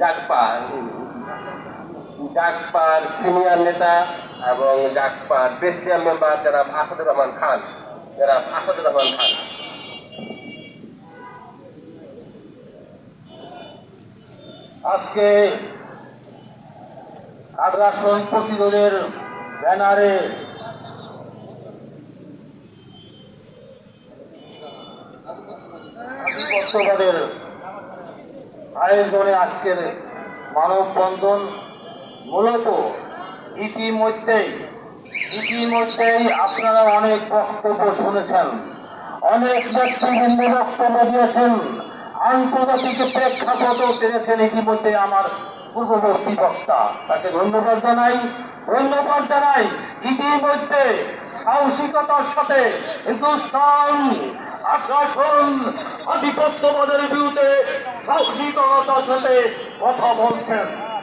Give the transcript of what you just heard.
Jagpa জাগপার senior নেতা এবং জাগপার presidium member যারা আসাদুর রহমান খান। যারা আসাদুর রহমান খান। আজকে আগ্রাসন প্রতিরোধের ব্যানারে আধিপত্যবাদের আয়োজনে আজকের মানববন্ধন মূলত ইতিমধ্যেই ইতিমধ্যেই আপনারা অনেক বক্তব্য শুনেছেন, অনেক ব্যক্তিবৃন্দ বক্তব্য দিয়েছেন, আন্তর্জাতিক প্রেক্ষাপটও পেরেছেন ইতিমধ্যে আমার পূর্ববর্তী বক্তা। তাকে ধন্যবাদ জানাই ধন্যবাদ জানাই। ইতিমধ্যে সাহসিকতার সাথে হিন্দুস্তান আগ্রাসন আধিপত্যবাদের বিরুদ্ধে সাহসিকতার সাথে কথা বলছেন।